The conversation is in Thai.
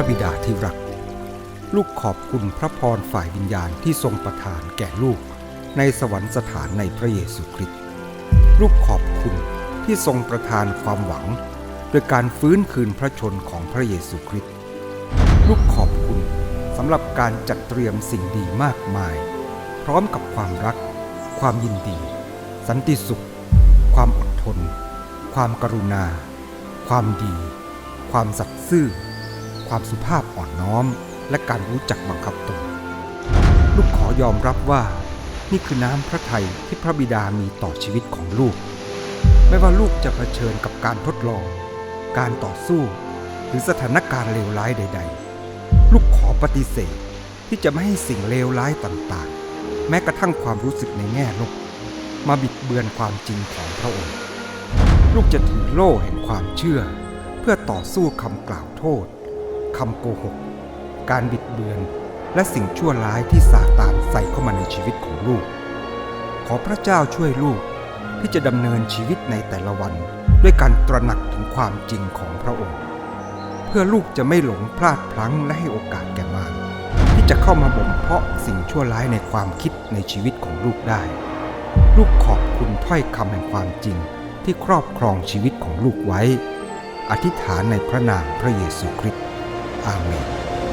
ระบิดาที่รัก ลูกขอบคุณพระพรฝ่ายวิญญาณที่ทรงประทานแก่ลูก ในสวรรคสถานในพระเยซูคริสต์ลูกขอบคุณที่ทรงประทานความหวังโดยการฟื้นคืนพระชนของพระเยซูคริสต์ลูกขอบคุณสำหรับการจัดเตรียมสิ่งดีมากมาย พร้อมกับความรัก ความยินดี สันติสุข ความอดทน ความกรุณา ความดี ความสัตย์ซื่อ ความสุภาพอ่อนน้อม และการรู้จักบังคับตน ลูกขอยอมรับว่า นี่คือน้ำพระทัยที่พระบิดามีต่อชีวิตของลูก ไม่ว่าลูกจะเผชิญกับการทดลอง การต่อสู้ หรือสถานการณ์เลวร้ายใด ๆ ลูกขอปฏิเสธที่จะไม่ให้สิ่งเลวร้ายต่างๆ แม้กระทั่งความรู้สึกในแง่ลบมาบิดเบือนความจริงของพระองค์ ลูกจะถือโล่แห่งความเชื่อ เพื่อต่อสู้คำกล่าวโทษ คำโกหก การบิดเบือน และสิ่งชั่วร้ายที่ซาตานใส่เข้ามาในชีวิตของลูก ขอพระเจ้าช่วยลูกที่จะดำเนินชีวิตในแต่ละวัน ด้วยการตระหนักถึงความจริงของพระองค์ เพื่อลูกจะไม่หลงพลาดพลั้งและให้โอกาสแก่มารที่จะเข้ามาบ่มเพาะสิ่งชั่วร้ายในความคิดในชีวิตของลูกได้ ลูกขอบคุณถ้อยคำแห่งความจริงที่ครอบครองชีวิตของลูกไว้ อธิษฐานในพระนามพระเยซูคริสต์ Amén.